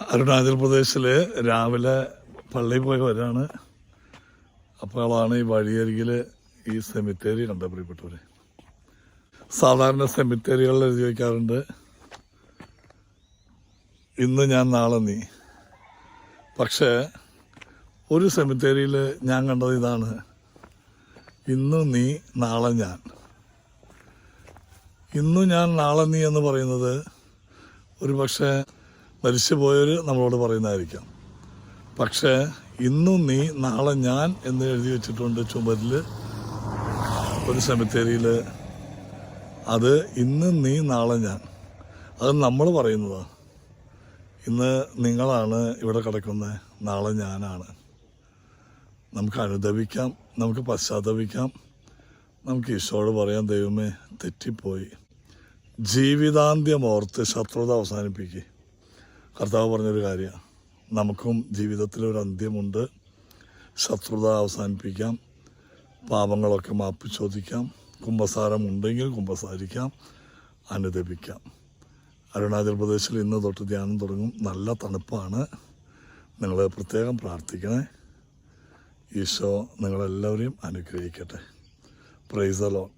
അരുണാചൽ പ്രദേശിൽ രാവിലെ പള്ളിയിൽ പോയി വരാണ്. അപ്പോഴാണ് ഈ വഴിയരികിൽ ഈ സെമിത്തേരി കണ്ട പ്രിയപ്പെട്ടവര്. സാധാരണ സെമിത്തേരികളിൽ എഴുതി വയ്ക്കാറുണ്ട്. ഇന്ന് ഞാൻ നാളെ നീ. പക്ഷേ ഒരു സെമിത്തേരിയിൽ ഞാൻ കണ്ടത് ഇതാണ്. ഇന്ന് നീ നാളെ ഞാൻ. ഇന്നു ഞാൻ നാളെ നീ എന്ന് പറയുന്നത് ഒരു പക്ഷേ മരിച്ചുപോയവർ നമ്മളോട് പറയുന്നതായിരിക്കാം. പക്ഷേ ഇന്നും നീ നാളെ ഞാൻ എന്ന് എഴുതി വെച്ചിട്ടുണ്ട് ചുമരിൽ ഒരു സെമിത്തേരിയിൽ അത് ഇന്ന് നീ നാളെ ഞാൻ. അത് നമ്മൾ പറയുന്നതാണ് ഇന്ന് നിങ്ങളാണ് ഇവിടെ കിടക്കുന്നത് നാളെ ഞാനാണ്. നമുക്ക് അനുദപിക്കാം നമുക്ക് പശ്ചാത്തപിക്കാം. നമുക്ക് ഈശോട് പറയാം ദൈവമേ തെറ്റിപ്പോയി. ജീവിതാന്ത്യം ഓർത്ത് ശത്രുത അവസാനിപ്പിക്കുക കർത്താവ് പറഞ്ഞൊരു കാര്യമാണ് നമുക്കും ജീവിതത്തിൽ ഒരു അന്ത്യമുണ്ട്. ശത്രുത അവസാനിപ്പിക്കാം. പാപങ്ങളൊക്കെ മാപ്പ് ചോദിക്കാം. കുംഭസാരം ഉണ്ടെങ്കിൽ കുംഭസാരിക്കാം. അനുദപിക്കാം. അരുണാചൽ പ്രദേശിൽ ഇന്ന് തൊട്ട് ധ്യാനം തുടങ്ങും. നല്ല തണുപ്പാണ്. നിങ്ങൾ പ്രത്യേകം പ്രാർത്ഥിക്കണേ. ഈശോ നിങ്ങളെല്ലാവരെയും അനുഗ്രഹിക്കട്ടെ. Price alone